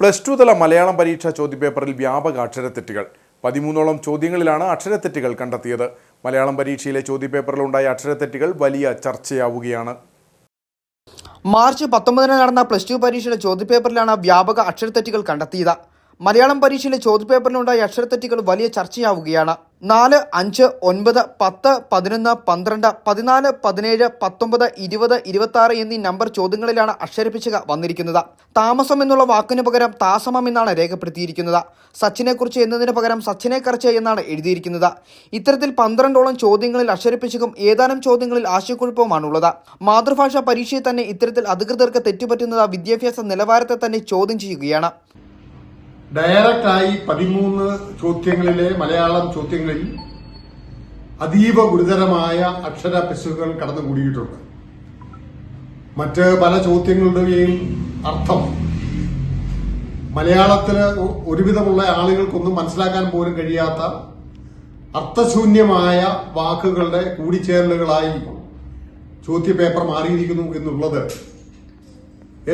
Plus two തല മലയാളം പരീക്ഷാ ചോദ്യപേപ്പറിൽ വ്യാപക അക്ഷരത്തെറ്റുകൾ. പതിമൂന്നോളം ചോദ്യങ്ങളിലാണ് അക്ഷരത്തെറ്റുകൾ കണ്ടെത്തിയത്. മലയാളം പരീക്ഷയിലെ ചോദ്യപേപ്പറിലുണ്ടായ അക്ഷരത്തെറ്റുകൾ വലിയ ചർച്ചയാവുകയാണ്. മാർച്ച് പത്തൊമ്പതിന് നടന്ന പ്ലസ് ടു പരീക്ഷയുടെ ചോദ്യപേപ്പറിലാണ് വ്യാപക അക്ഷരത്തെറ്റുകൾ കണ്ടെത്തിയത്. മലയാളം പരീക്ഷയിലെ ചോദ്യപേപ്പറിലുണ്ടായ അക്ഷരത്തെറ്റുകൾ വലിയ ചർച്ചയാവുകയാണ്. നാല് അഞ്ച് ഒൻപത് പത്ത് പതിനൊന്ന് പന്ത്രണ്ട് പതിനാല് പതിനേഴ് പത്തൊമ്പത് ഇരുപത് ഇരുപത്തി എന്നീ നമ്പർ ചോദ്യങ്ങളിലാണ് അക്ഷരപ്പിശക വന്നിരിക്കുന്നത്. താമസം എന്നുള്ള വാക്കിന് പകരം താസമം എന്നാണ് രേഖപ്പെടുത്തിയിരിക്കുന്നത്. സച്ചിനെക്കുറിച്ച് എന്നതിന് പകരം സച്ചിനെ കറച്ച് എന്നാണ് എഴുതിയിരിക്കുന്നത്. ഇത്തരത്തിൽ പന്ത്രണ്ടോളം ചോദ്യങ്ങളിൽ അക്ഷരപ്പിശകും ഏതാനും ചോദ്യങ്ങളിൽ ആശയക്കുഴപ്പവുമാണുള്ളത്. മാതൃഭാഷാ പരീക്ഷയെ തന്നെ ഇത്തരത്തിൽ അധികൃതർക്ക് തെറ്റുപറ്റുന്നത് വിദ്യാഭ്യാസ നിലവാരത്തെ തന്നെ ചോദ്യം ചെയ്യുകയാണ്. ഡയറക്റ്റ് ആയി പതിമൂന്ന് ചോദ്യങ്ങളിലെ മലയാളം ചോദ്യങ്ങളിൽ അതീവ ഗുരുതരമായ അക്ഷര പിശകുകൾ കടന്നുകൂടിയിട്ടുണ്ട്. മറ്റ് പല ചോദ്യങ്ങളുടെയും അർത്ഥം മലയാളത്തിൽ ഒരുവിധമുള്ള ആളുകൾക്കൊന്നും മനസ്സിലാക്കാൻ പോലും കഴിയാത്ത അർത്ഥശൂന്യമായ വാക്കുകളുടെ കൂടിച്ചേരലുകളായി ചോദ്യപേപ്പർ മാറിയിരിക്കുന്നു എന്നുള്ളത്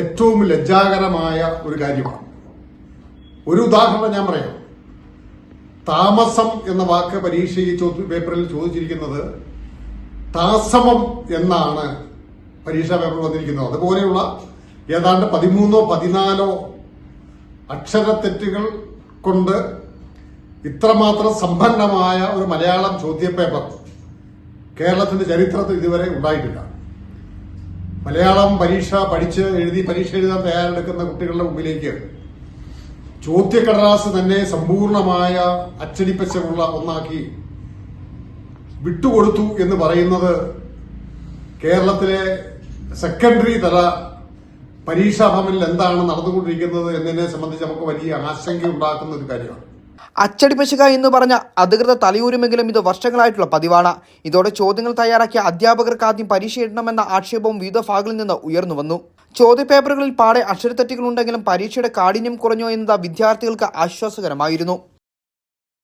ഏറ്റവും ലജ്ജാകരമായ ഒരു കാര്യമാണ്. ഒരു ഉദാഹരണം ഞാൻ പറയാം. താമസം എന്ന വാക്ക് പരീക്ഷയിൽ പേപ്പറിൽ ചോദിച്ചിരിക്കുന്നത് താസമം എന്നാണ് പരീക്ഷാ പേപ്പർ വന്നിരിക്കുന്നത്. അതുപോലെയുള്ള ഏതാണ്ട് പതിമൂന്നോ പതിനാലോ അക്ഷരത്തെറ്റുകൾ കൊണ്ട് ഇത്രമാത്രം സമ്പന്നമായ ഒരു മലയാളം ചോദ്യപേപ്പർ കേരളത്തിന്റെ ചരിത്രത്തിൽ ഇതുവരെ ഉണ്ടായിട്ടില്ല. മലയാളം പരീക്ഷ പഠിച്ച് എഴുതി പരീക്ഷ എഴുതാൻ തയ്യാറെടുക്കുന്ന കുട്ടികളുടെ മുമ്പിലേക്ക് ചോദ്യക്കടലാസ് തന്നെ സമ്പൂർണമായ അച്ചടിപ്പച്ചമുള്ള ഒന്നാക്കി വിട്ടുകൊടുത്തു എന്ന് പറയുന്നത് കേരളത്തിലെ സെക്കൻഡറി തല പരീക്ഷാ ഭവനിൽ എന്താണ് നടന്നുകൊണ്ടിരിക്കുന്നത് എന്നതിനെ സംബന്ധിച്ച് നമുക്ക് വലിയ ആശങ്കയുണ്ടാക്കുന്ന ഒരു കാര്യമാണ്. അച്ചടിപ്പിശക എന്ന് പറഞ്ഞ അധികൃതർ തലയൂരുമെങ്കിലും ഇത് വർഷങ്ങളായിട്ടുള്ള പതിവാണ്. ഇതോടെ ചോദ്യങ്ങൾ തയ്യാറാക്കിയ അധ്യാപകർക്ക് ആദ്യം പരീക്ഷ എഴുതണമെന്ന ആക്ഷേപവും വിവിധ ഭാഗങ്ങളിൽ നിന്ന് ഉയർന്നു വന്നു. ചോദ്യപേപ്പറുകളിൽ പാടെ അക്ഷരത്തെറ്റുകളുണ്ടെങ്കിലും പരീക്ഷയുടെ കാഠിന്യം കുറഞ്ഞോ എന്നത് വിദ്യാർത്ഥികൾക്ക് ആശ്വാസകരമായിരുന്നു.